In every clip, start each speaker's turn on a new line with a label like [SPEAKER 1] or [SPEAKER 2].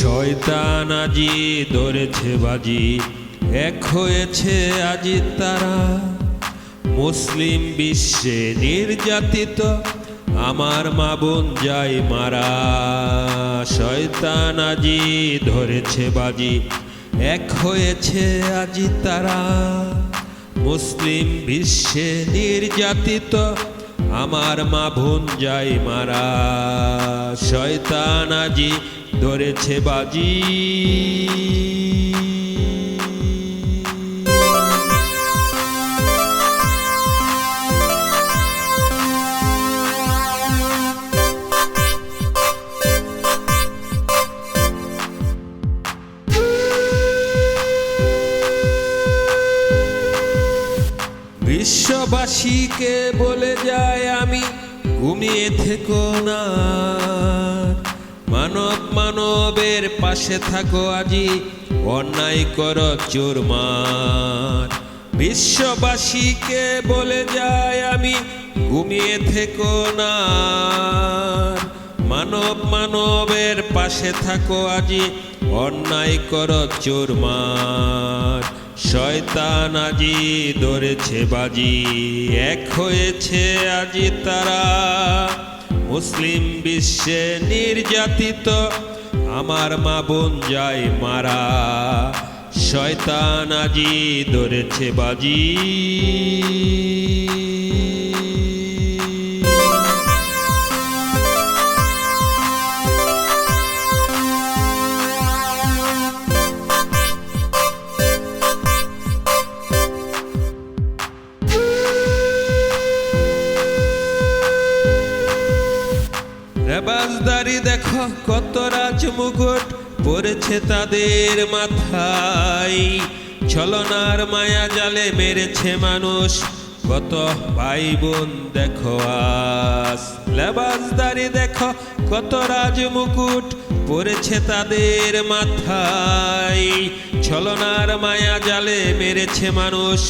[SPEAKER 1] শয়তান আজি ধরেছে বাজি, এক হয়েছে আজি তারা। মুসলিম বিশ্বে নির্যাতিত, আমার মা বোন যাই মারা। শয়তান আজি ধরেছে বাজি, এক হয়েছে আজি তারা। মুসলিম বিশ্বে নির্যাতিত, আমার মা বোন যাই মারা। শয়তান আজি ধরেছে বাজি। বিশ্ববাসীকে বলে যায় আমি ঘুমিয়ে থেকো না। মানবের পাশে থাকো আজি, অন্যায় কর চোরমার। বিশ্ববাসীকে বলে যায় আমি, ঘুমিয়ে থেকো না। মানব মানবের পাশে থাকো আজি, অন্যায় কর চোরমার। শয়তান আজি ধরেছে বাজি, এক হয়েছে আজি তারা। মুসলিম বিশ্বে নির্যাতিত আমার মা বোন যায় মারা শয়তান আজি ধরেছে বাজি। রেবাজদারি দেখো, কত রাজ মুকুট পড়েছে তাদের মাথায়। ছলনার মায়া জালে মেরেছে মানুষ, কত ভাই বোন দেখো আস লেবাসদারি দেখো, কত রাজ মুকুট পড়েছে তাদের মাথায়। ছলনার মায়া জালে মেরেছে মানুষ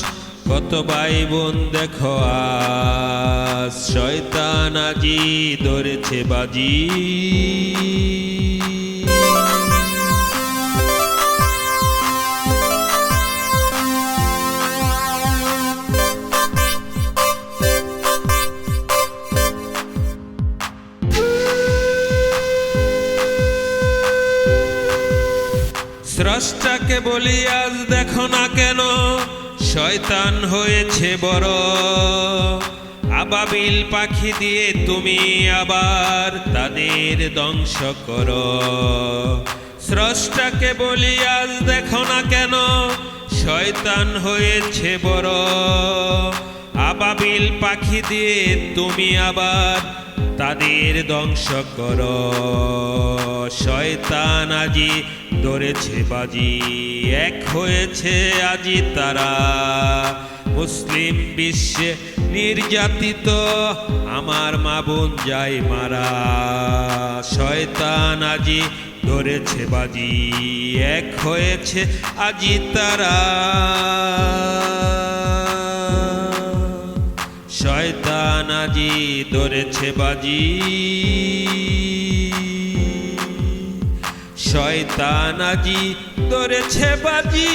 [SPEAKER 1] কত ভাই বোন দেখো আজ। শয়তান আজি ধরেছে বাজি। স্রষ্টাকে বলি আজ দেখো না কেন শয়তান হয়েছে বড়। আবাবিল পাখি দিয়ে তুমি আবার তাদের ধ্বংস করো। স্রষ্টাকে বলি আজ দেখো না কেন, শয়তান হয়েছে বড়। আবাবিল পাখি দিয়ে তুমি আবার তাদের ধ্বংস কর। শয়তান আজি ধরেছে বাজি। এক হয়েছে আজি তারা। মুসলিম বিশ্বে নির্যাতিত, আমার মা বোন যাই মারা। শয়তান আজি ধরেছে বাজি। এক হয়েছে আজি তারা। আজি ধরেছে বাজি। শয়তান আজি ধরেছে বাজি।